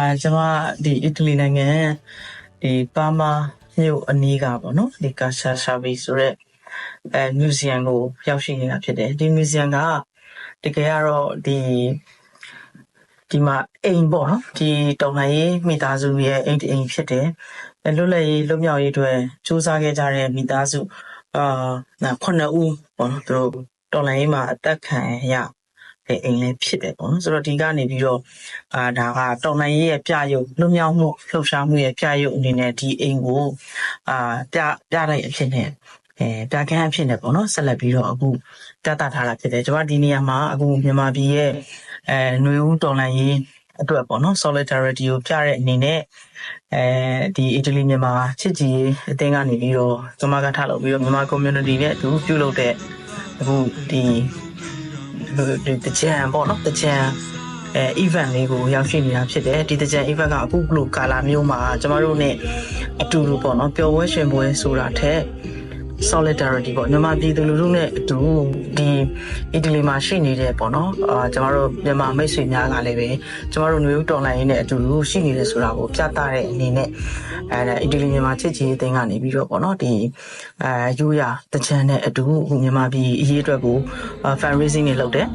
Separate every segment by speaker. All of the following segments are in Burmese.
Speaker 1: လာပါအာကျွန်မဒီအီတလီနိုင်ငံဒီပါမာမြို့အနီးကပေါ့နော်ဒီကာရှာရှာဗီဆိုရက်အဲမြူဇီယံကိုရောက်ရှိနေတာဖြစ်တယ်ဒီမြူဇီယံကတကယ်ကတော့ဒီဒီမှာအိမ်ပေါ့နော်ဒီတောင်ပိုင်းရေးမိသားစုရဲ့အိမ်တစ်အိမ်ဖြစ်တယ်အဲလွတ်လပ်ရေးလွတ်မြောက်ရေးအတွက်စူးစမ်းခဲ့ကြတဲ့မိသားစုအာနာခုနှစ်ဦးပေါ့နော်သူတို့တော်လိုင်းရေးမှာအသက်ခံရ တဲ့အိမ်လည်းဖြစ်တယ်ပေါ့နော်ဆိုတော့ဒီကနေပြီးတော့အာဒါကတော်လိုင်းရေးရဲ့ပြရုပ်လွတ်မြောက်မှုလှုပ်ရှားမှုရဲ့ပြရုပ်အနေနဲ့ဒီအိမ်ကိုအာပြပြတဲ့အဖြစ်နဲ့အဲပြကန်းအဖြစ်နဲ့ပေါ့နော်ဆက်လက်ပြီးတော့အခုပြသထားတာဖြစ်တယ်ကျွန်မဒီနေရာမှာအခုမြန်မာပြည်ရဲ့အဲຫນွေဦးတော်လိုင်းရေးအတွက်ပေါ့နော် solidarity ကိုပြတဲ့အနေနဲ့အဲဒီအီတလီမြန်မာချစ်ကြည်ရေးအသင်းကနေပြီးတော့ကျွန်မကထားလုပ်ပြီးတော့မြန်မာ community နဲ့အတူပြုလုပ်တဲ့အခုဒီ ဒီတကြံပေါ့နော်တကြံအဲ event လေးကိုရောက်ရှိနေတာဖြစ်တယ်ဒီတကြံ event ကအခုလိုကာလာမျိုးမှာကျမတို့ ਨੇ အတူတူပေါ့နော်ပျော်ပွဲရှင်ပွဲဆိုတာထက် solidarity ပေါ့မြန်မာပြည်သူလူထုနဲ့အတူဒီအီတလီမှာရှိနေတဲ့ပေါ့နော်အာကျမတို့မြန်မာမိတ်ဆွေများကလည်းပဲကျမတို့ຫນွေဦးတော်လိုင်းရေးနဲ့အတူတူရှိနေတယ်ဆိုတာကိုပြသတဲ့အနေနဲ့အဲအီတလီမြန်မာချစ်ကြည်ရေးအသင်းကနေပြီးတော့ပေါ့နော်ဒီအဲယူရတချမ်းနဲ့အတူအခုမြန်မာပြည်အရေးအတွက်ကို fundraising တွေလုပ်တယ်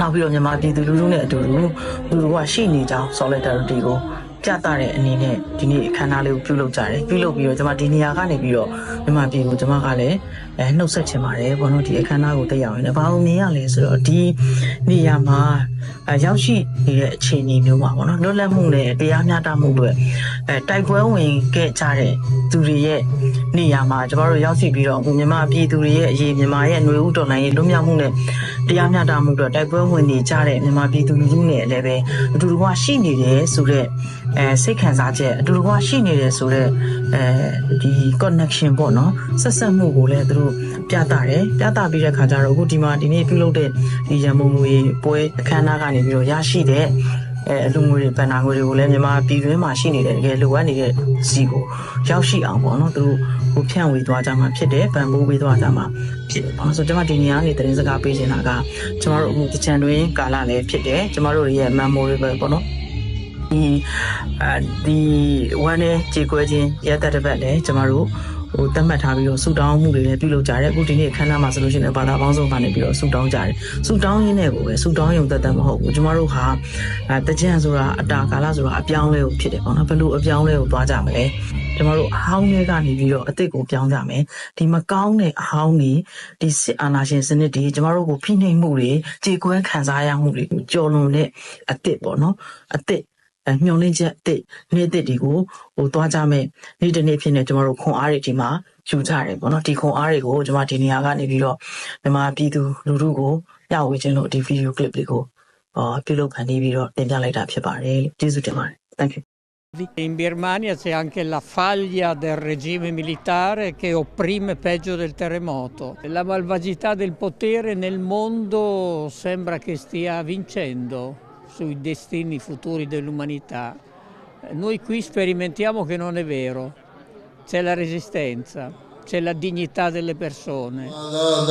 Speaker 1: နောက်ပြီးတော့မြန်မာပြည်သူလူထုနဲ့အတူတူလူတို့ကရှိနေကြောင်း solidarity ကိုပြသတဲ့အနေနဲ့ဒီနေ့အခမ်းအနားလေးကိုပြုလုပ်ကြတယ်ပြုလုပ်ပြီးတော့ကျွန်မဒီနေရာကနေပြီးတော့ မြန်မာပြည်ကိုကျွန်မကလည်းအဲနှုတ်ဆက်ချင်ပါတယ်ဘောနော်ဒီအခမ်းအနားကိုတက်ရောက်ရင်လည်းဘာလို့မြင်ရလဲဆိုတော့ဒီနေရာမှာအဲရောက်ရှိနေတဲ့အခြေအနေမျိုးမှာပေါ့နော်လွတ်လပ်မှုနဲ့တရားမျှတမှုတွေအဲတိုက်ပွဲဝင်ခဲ့ကြတဲ့သူတွေရဲ့နေရာမှာကျွန်တော်တို့ရောက်ရှိပြီးတော့အခုမြန်မာပြည်သူတွေရဲ့အရေးမြန်မာရဲ့ຫນွေဦးတော်လှန်ရေးလွတ်မြောက်မှုနဲ့တရားမျှတမှုတွေတိုက်ပွဲဝင်နေကြတဲ့မြန်မာပြည်သူလူထုနဲ့လည်းပဲအတူတူကရှိနေတယ်ဆိုတော့အဲစိတ်ခံစားချက်အတူတူကရှိနေတယ်ဆိုတော့အဲဒီ connection ပေါ့နော်ဆက်ဆက်မှုကိုလည်းသူတို့ပြသတယ်ပြသပြီးတဲ့ခါကျတော့အခုဒီမှာဒီနေ့ပြုလုပ်တဲ့ဒီရမုံငွေပွဲအခမ်းအနားကနေပြီးတော့ရရှိတဲ့အဲအလူငွေတွေဗန်နာငွေတွေကိုလည်းမြန်မာပြည်တွင်းမှာရှိနေတဲ့တကယ်လိုအပ်နေတဲ့စီကိုရောက်ရှိအောင်ပေါ့နော်သူတို့ဟိုဖြန့်ဝေသွားကြမှာဖြစ်တယ်ဗန်ပိုးပေးသွားကြမှာဖြစ်တယ်ပေါ့ဆိုတော့ကျွန်မဒီနေရာကနေသတင်းစကားပေးနေတာကကျွန်တော်တို့အခုတချန်တွင်ကာလလည်းဖြစ်တယ်ကျွန်တော်တို့ရဲ့ memorable ပေါ့နော်ဒီအဲဒီဝမ်းနဲ့ကြေကွဲခြင်းရတဲ့တစ်ပတ်လည်းကျမတို့ ဟိုတတ်မှတ်ထားပြီးတော့ဆူတောင်းမှုတွေလည်းပြုလုပ်ကြတယ်အခုဒီနေ့ခန်းနာမှာဆိုလို့ရှိရင်ဘာသာပေါင်းစုံကနေပြီးတော့ဆူတောင်းကြတယ်ဆူတောင်းရင်းနဲ့ကိုပဲဆူတောင်းရုံသက်သက်မဟုတ်ဘူးကျမတို့ဟာအဲတကြံဆိုတာအတာကာလဆိုတာအပြောင်းလဲကိုဖြစ်တယ်ပေါ့နော်ဘယ်လိုအပြောင်းလဲကိုသွားကြမလဲကျမတို့အဟောင်းတွေကနေပြီးတော့အစ်စ်ကိုပြောင်းကြမယ်ဒီမကောင်းတဲ့အဟောင်းတွေဒီစစ်အာဏာရှင်စနစ်တွေကျမတို့ကိုဖိနှိပ်မှုတွေကြေကွဲခံစားရမှုတွေကိုကြော်လွန်တဲ့အစ်စ်ပေါ့နော်အစ်စ်အဲ မျောလင်းချက်အစ်စ်နေ့အစ်စ်တွေကိုဟိုသွားကြမယ်နေ့တစ်နေ့ဖြစ်နေကျမတို့ခွန်အားတွေဒီမှာယူကြတယ်ပေါ့နော်ဒီခွန်အားတွေကိုကျမဒီနေရာကနေပြီးတော့မြန်မာပြည်သူလူထုကိုညဝေခြင်းလို့ဒီဗီဒီယိုကလစ်လေးကိုအာပြုလုပ်ဖန်တီးပြီးတော့တင်ပြလိုက်တာဖြစ်ပါတယ်လို့ကျေးဇူးတင်ပါတယ် thank you
Speaker 2: In Birmania c'è anche la faglia del regime militare che opprime peggio del terremoto. La malvagità del potere nel mondo sembra che stia vincendo sui destini futuri dell'umanità. Noi qui sperimentiamo che non è vero. C'è la resistenza, c'è la dignità delle persone.
Speaker 3: သာသ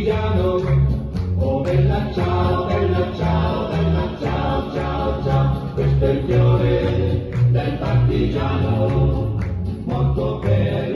Speaker 2: partigiano. Oh bella ciao, bella ciao, bella ciao, ciao, ciao, questo è il fiore del partigiano, molto bello.